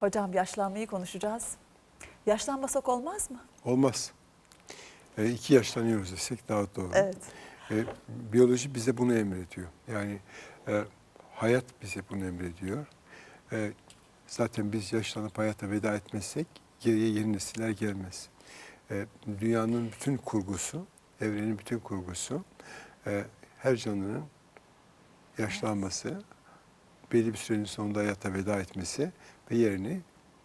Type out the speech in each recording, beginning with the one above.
Hocam yaşlanmayı konuşacağız. Yaşlanmasak olmaz mı? Olmaz. E, iki yaşlanıyoruz desek daha doğru. Evet. E, biyoloji bize bunu emrediyor. Yani e, hayat bize bunu emrediyor. E, zaten biz yaşlanıp hayata veda etmezsek geriye yeni nesiller gelmez. E, dünyanın bütün kurgusu, evrenin bütün kurgusu, e, her canlının yaşlanması, belli bir sürenin sonunda hayata veda etmesi ve yerini,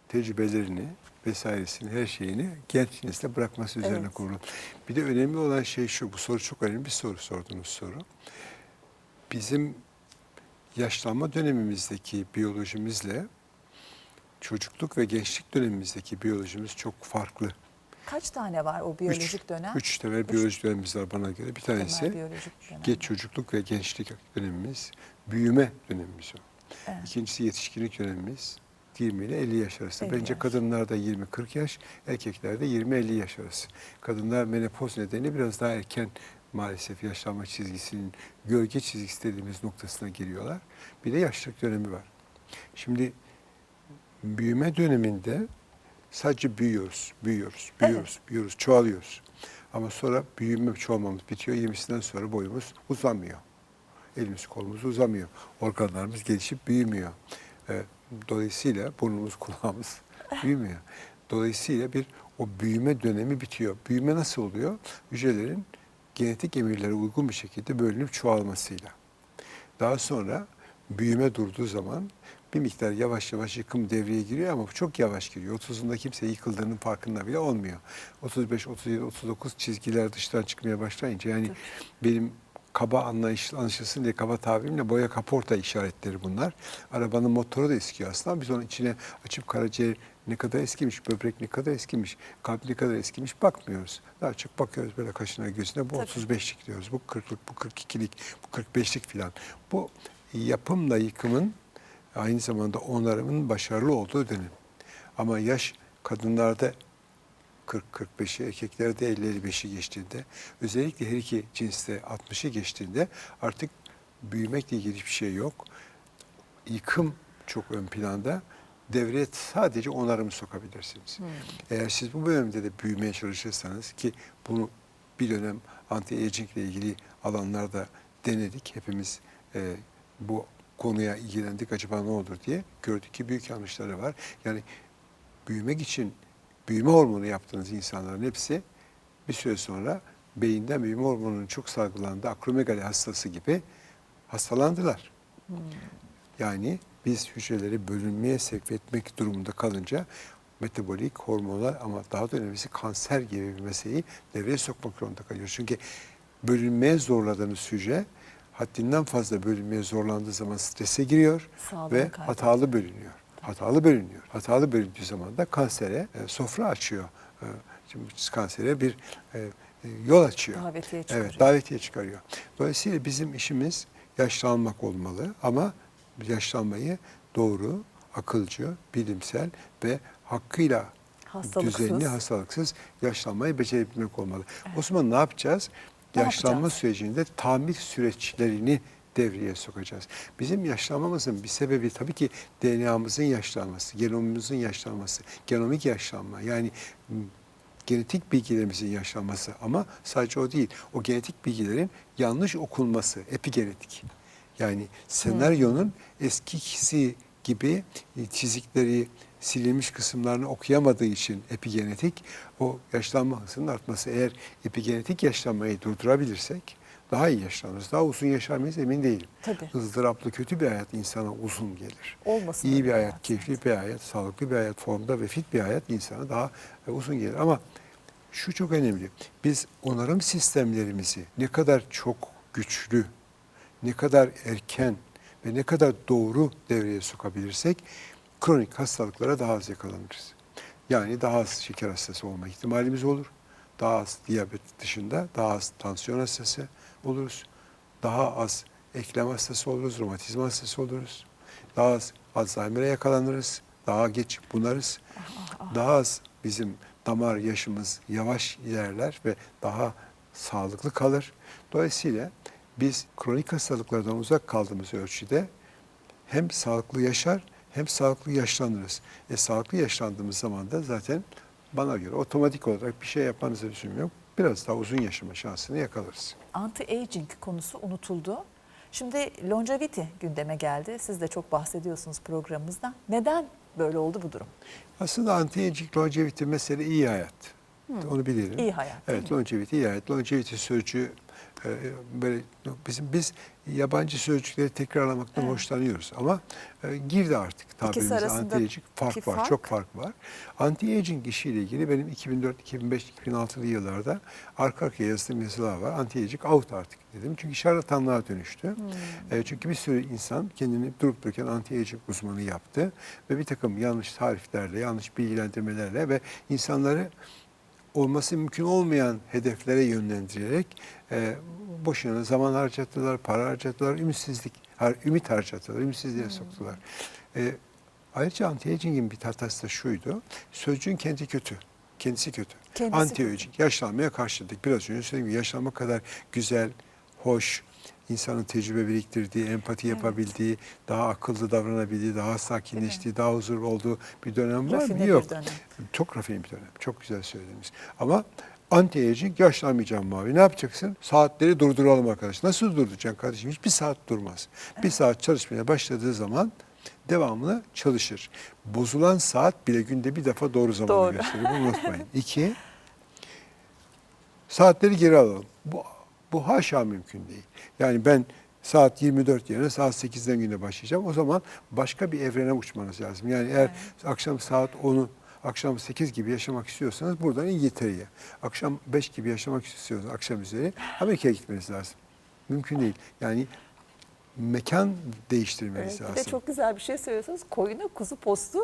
tecrübelerini vesairesini, her şeyini genç nesle bırakması üzerine Evet. kurulu. Bir de önemli olan şey şu, bu soru çok önemli bir soru sorduğunuz soru. Bizim yaşlanma dönemimizdeki biyolojimizle çocukluk ve gençlik dönemimizdeki biyolojimiz çok farklı. Kaç tane var o biyolojik üç, dönem? Üç temel biyolojik dönemimiz var bana göre. Bir tanesi geç çocukluk ve gençlik dönemimiz, büyüme dönemimiz o. Evet. İkincisi yetişkinlik dönemimiz 20 ile 50 yaş arası. 50 Bence yaş. kadınlarda 20-40 yaş, erkeklerde 20-50 yaş arası. Kadınlar menopoz nedeniyle biraz daha erken maalesef yaşlanma çizgisinin gölge çizgisi dediğimiz noktasına geliyorlar. Bir de yaşlılık dönemi var. Şimdi büyüme döneminde sadece büyüyoruz, büyüyoruz, büyüyoruz, büyüyoruz, çoğalıyoruz. Ama sonra büyüme çoğalmamız bitiyor. 20'sinden sonra boyumuz uzamıyor. Elimiz kolumuz uzamıyor. Organlarımız gelişip büyümüyor. Ee, Dolayısıyla burnumuz kulağımız büyümüyor. Dolayısıyla bir o büyüme dönemi bitiyor. Büyüme nasıl oluyor? Hücrelerin genetik emirlere uygun bir şekilde bölünüp çoğalmasıyla. Daha sonra büyüme durduğu zaman bir miktar yavaş yavaş yıkım devreye giriyor ama çok yavaş giriyor. 30'unda kimse yıkıldığının farkında bile olmuyor. 35, 37, 39 çizgiler dıştan çıkmaya başlayınca yani benim kaba anlayış, anlaşılsın diye kaba tabirimle boya kaporta işaretleri bunlar. Arabanın motoru da eskiyor aslında. Biz onun içine açıp karaciğer ne kadar eskimiş, böbrek ne kadar eskimiş, kalp ne kadar eskimiş bakmıyoruz. Daha çok bakıyoruz böyle kaşına gözüne. Bu Tabii. 35'lik diyoruz, bu 40'lık, bu 42'lik, bu 45'lik filan. Bu yapımla yıkımın aynı zamanda onarımın başarılı olduğu dönem. Ama yaş kadınlarda 40-45'i, erkeklerde 50-55'i geçtiğinde, özellikle her iki cinste 60'ı geçtiğinde artık büyümekle ilgili hiçbir şey yok. Yıkım çok ön planda. Devreye sadece onarımı sokabilirsiniz. Eğer siz bu bölümde de büyümeye çalışırsanız ki bunu bir dönem anti-aging ile ilgili alanlarda denedik. Hepimiz e, bu konuya ilgilendik acaba ne olur diye gördük ki büyük yanlışları var. Yani büyümek için büyüme hormonu yaptığınız insanların hepsi bir süre sonra beyinden büyüme hormonunun çok salgılandığı akromegali hastası gibi hastalandılar. Yani biz hücreleri bölünmeye sevk etmek durumunda kalınca metabolik, hormonal ama daha da önemlisi kanser gibi bir meseleyi devreye sokmak zorunda kalıyoruz. Çünkü bölünmeye zorladığınız hücre haddinden fazla bölünmeye zorlandığı zaman strese giriyor Sağlığını ve kaybediyor. hatalı bölünüyor. Hatalı bölünüyor. Hatalı bölündüğü zaman da kansere e, sofra açıyor. E, şimdi kansere bir e, e, yol açıyor. Davetiye çıkarıyor. Evet, davetiye çıkarıyor. Dolayısıyla bizim işimiz yaşlanmak olmalı ama yaşlanmayı doğru, akılcı, bilimsel ve hakkıyla Hastalıksız. düzenli, hastalıksız yaşlanmayı becerebilmek olmalı. O zaman ne yapacağız? Ne Yaşlanma yapacağız? sürecinde tamir süreçlerini devreye sokacağız. Bizim yaşlanmamızın bir sebebi tabii ki DNA'mızın yaşlanması, genomumuzun yaşlanması, genomik yaşlanma. Yani genetik bilgilerimizin yaşlanması ama sadece o değil. O genetik bilgilerin yanlış okunması, epigenetik. Yani senaryonun eskisi gibi çizikleri, silinmiş kısımlarını okuyamadığı için epigenetik o yaşlanma hızının artması. Eğer epigenetik yaşlanmayı durdurabilirsek daha iyi yaşlanırız. Daha uzun yaşar mıyız emin değilim. Tabii. ızdıraplı kötü bir hayat insana uzun gelir. Olmasın İyi bir hayat, hayat keyifli bir hayat, sağlıklı bir hayat, formda ve fit bir hayat insana daha e, uzun gelir. Ama şu çok önemli. Biz onarım sistemlerimizi ne kadar çok güçlü, ne kadar erken ve ne kadar doğru devreye sokabilirsek kronik hastalıklara daha az yakalanırız. Yani daha az şeker hastası olma ihtimalimiz olur. Daha az diyabet dışında daha az tansiyon hastası oluruz. Daha az eklem hastası oluruz, romatizma hastası oluruz. Daha az Alzheimer'a yakalanırız. Daha geç bunarız. Daha az bizim damar yaşımız yavaş ilerler ve daha sağlıklı kalır. Dolayısıyla biz kronik hastalıklardan uzak kaldığımız ölçüde hem sağlıklı yaşar hem sağlıklı yaşlanırız. E, sağlıklı yaşlandığımız zaman da zaten bana göre otomatik olarak bir şey yapmanızı düşünmüyorum. Biraz daha uzun yaşama şansını yakalarız. Anti-aging konusu unutuldu. Şimdi longevity gündeme geldi. Siz de çok bahsediyorsunuz programımızda. Neden böyle oldu bu durum? Aslında anti-aging longevity mesele iyi hayat. Onu bilirim. İyi hayat, Evet, longevity iyi hayat. Longevity sözcüğü e, böyle bizim biz yabancı sözcükleri tekrarlamaktan Evet. hoşlanıyoruz ama e, girdi artık tabirimize anti-aging fark var, fark? çok fark var. Anti-aging işiyle ilgili benim 2004, 2005, 2006'lı yıllarda arka arkaya yazdığım yazılar var. Anti-aging out artık dedim. Çünkü şarlatanlığa dönüştü. Hmm. E, çünkü bir sürü insan kendini durup dururken anti-aging uzmanı yaptı ve bir takım yanlış tariflerle, yanlış bilgilendirmelerle ve insanları olması mümkün olmayan hedeflere yönlendirerek e, boşuna zaman harcattılar, para harcattılar, ümitsizlik, har, ümit harcattılar, ümitsizliğe soktular. E, ayrıca anti-aging'in bir hatası da şuydu, sözcüğün kendi kötü, kendisi kötü. Kendisi Anti-aging, yaşlanmaya karşıladık. Biraz önce söylediğim gibi yaşlanma kadar güzel, hoş, insanın tecrübe biriktirdiği, empati Evet. yapabildiği, daha akıllı davranabildiği, daha sakinleştiği, daha huzurlu olduğu bir dönem var Rafine mı? Yok. dönem. Çok rafine bir dönem. Çok güzel söylediniz. Ama anti-aging yaşlanmayacağım mavi. Ne yapacaksın? Saatleri durduralım arkadaş. Nasıl durduracaksın kardeşim? Hiçbir saat durmaz. Bir saat çalışmaya başladığı zaman devamlı çalışır. Bozulan saat bile günde bir defa doğru zamanı Doğru. gösterir. Bunu unutmayın. İki, saatleri geri alalım. Bu, bu haşa mümkün değil. Yani ben saat 24 yerine saat 8'den güne başlayacağım. O zaman başka bir evrene uçmanız lazım. Yani eğer akşam saat 10'u akşam 8 gibi yaşamak istiyorsanız buradan İngiltere'ye, akşam 5 gibi yaşamak istiyorsanız akşam üzeri Amerika'ya gitmeniz lazım. Mümkün değil. Yani mekan değiştirmeniz Evet, bir lazım. de çok güzel bir şey söylüyorsunuz. Koyuna kuzu postu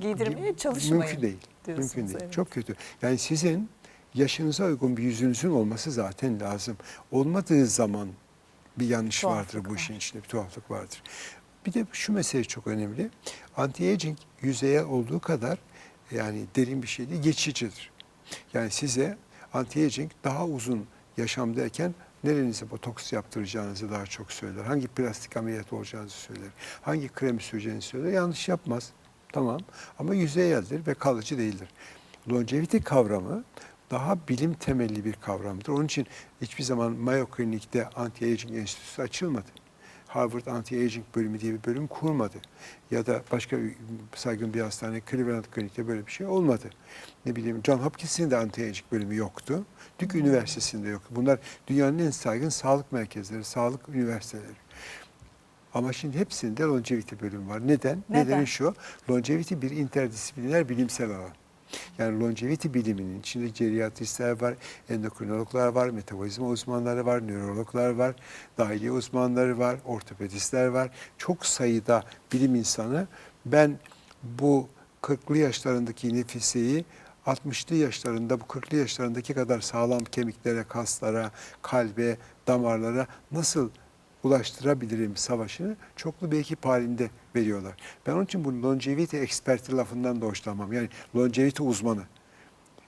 giydirmeye çalışmayın. Mümkün değil. Mümkün değil. evet. Çok kötü. Yani sizin yaşınıza uygun bir yüzünüzün olması zaten lazım. Olmadığı zaman bir yanlış Tuhaflık vardır bu var. işin içinde. Bir tuhaflık vardır. Bir de şu mesele çok önemli. Anti-aging yüzeye olduğu kadar yani derin bir şey değil, geçicidir. Yani size anti-aging daha uzun yaşam derken nerenize botoks yaptıracağınızı daha çok söyler. Hangi plastik ameliyat olacağınızı söyler. Hangi kremi süreceğinizi söyler. Yanlış yapmaz. Tamam. Ama yüzeyeldir ve kalıcı değildir. Longevity kavramı daha bilim temelli bir kavramdır. Onun için hiçbir zaman Mayo Klinik'te Anti-Aging Enstitüsü açılmadı. Harvard Anti-Aging bölümü diye bir bölüm kurmadı. Ya da başka saygın bir hastane Cleveland Klinik'te böyle bir şey olmadı. Ne bileyim John Hopkins'in de Anti-Aging bölümü yoktu. Duke Üniversitesi'nde yoktu. Bunlar dünyanın en saygın sağlık merkezleri, sağlık üniversiteleri. Ama şimdi hepsinde longevity bölümü var. Neden? Neden? Nedeni şu, longevity bir interdisipliner bilimsel alan. Yani longevity biliminin içinde geriatristler var, endokrinologlar var, metabolizma uzmanları var, nörologlar var, dahiliye uzmanları var, ortopedistler var. Çok sayıda bilim insanı ben bu 40'lı yaşlarındaki nefiseyi 60'lı yaşlarında bu 40'lı yaşlarındaki kadar sağlam kemiklere, kaslara, kalbe, damarlara nasıl ulaştırabilirim savaşını çoklu bir ekip halinde veriyorlar. Ben onun için bu longevity experti lafından da hoşlanmam. Yani longevity uzmanı.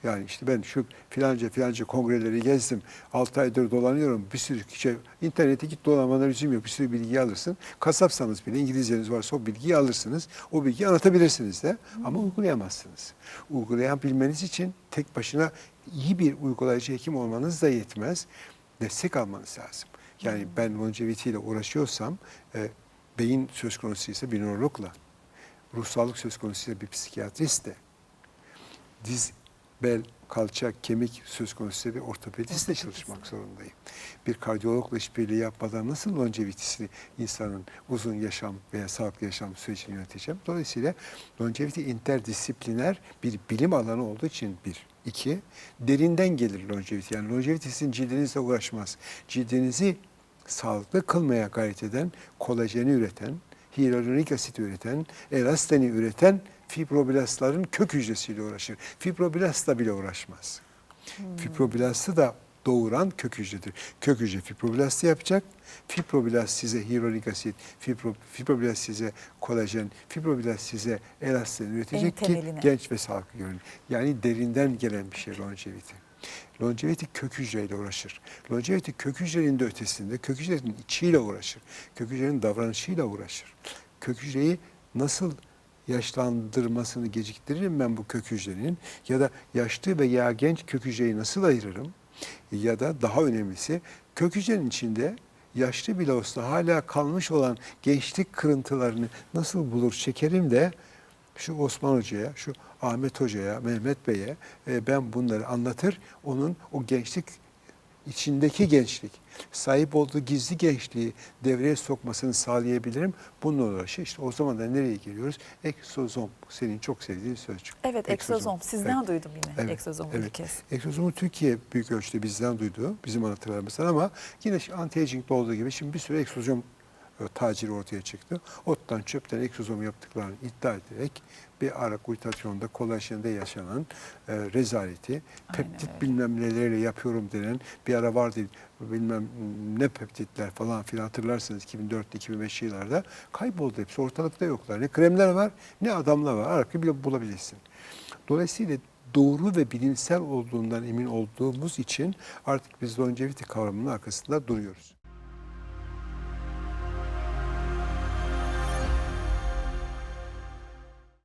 Yani işte ben şu filanca filanca kongreleri gezdim. 6 aydır dolanıyorum. Bir sürü şey, internete git dolanmana lüzum yok. Bir sürü bilgi alırsın. Kasapsanız bile İngilizceniz varsa o bilgiyi alırsınız. O bilgiyi anlatabilirsiniz de ama uygulayamazsınız. Uygulayabilmeniz için tek başına iyi bir uygulayıcı hekim olmanız da yetmez. Destek almanız lazım. Yani ben longevity ile uğraşıyorsam e, beyin söz konusuysa bir nörologla, ruh sağlık söz konusuysa bir psikiyatristle, diz, bel, kalça, kemik söz konusuysa bir ortopedistle çalışmak zorundayım. Bir kardiyologla işbirliği yapmadan nasıl longevitisini insanın uzun yaşam veya sağlıklı yaşam sürecini yöneteceğim? Dolayısıyla longevity interdisipliner bir bilim alanı olduğu için bir. iki derinden gelir longevity. Yani longevity sizin cildinizle uğraşmaz. Cildinizi sağlıklı kılmaya gayret eden, kolajeni üreten, hyaluronik asit üreten, elasteni üreten fibroblastların kök hücresiyle uğraşır. Fibroblastla bile uğraşmaz. Fibroblastı da doğuran kök hücredir. Kök hücre fibroblastı yapacak. Fibroblast size hyaluronik asit, fibro, fibroblast size kolajen, fibroblast size elastin üretecek ki genç ve sağlıklı görün. Yani derinden gelen bir şey longevity. Longevity kök hücreyle uğraşır. Longevity kök hücrenin de ötesinde, kök hücrenin içiyle uğraşır. Kök hücrenin davranışıyla uğraşır. Kök hücreyi nasıl yaşlandırmasını geciktiririm ben bu kök hücrenin ya da yaşlı veya genç kök hücreyi nasıl ayırırım ya da daha önemlisi kök hücrenin içinde yaşlı bile olsa hala kalmış olan gençlik kırıntılarını nasıl bulur çekerim de şu Osman Hoca'ya, şu Ahmet Hoca'ya, Mehmet Bey'e e, ben bunları anlatır. Onun o gençlik içindeki gençlik, sahip olduğu gizli gençliği devreye sokmasını sağlayabilirim. Bununla uğraşı. İşte o zaman da nereye geliyoruz? Eksozom. Senin çok sevdiğin sözcük. Evet egzozom. Sizden Evet. duydum yine Evet, egzozomu evet. bir kez. Egzozomu Türkiye büyük ölçüde bizden duydu, bizim anlatılarımızdan ama yine anti-aging'de olduğu gibi şimdi bir sürü egzozom e, taciri ortaya çıktı. Ottan çöpten egzozom yaptıklarını iddia ederek bir ara glutatyonda kolajende yaşanan e, rezaleti, Aynen peptit öyle. bilmem nelerle yapıyorum denen bir ara vardı bilmem ne peptitler falan filan hatırlarsınız 2004-2005 yıllarda kayboldu hepsi ortalıkta yoklar. Ne kremler var ne adamlar var. Arka bile bulabilirsin. Dolayısıyla doğru ve bilimsel olduğundan emin olduğumuz için artık biz longevity kavramının arkasında duruyoruz.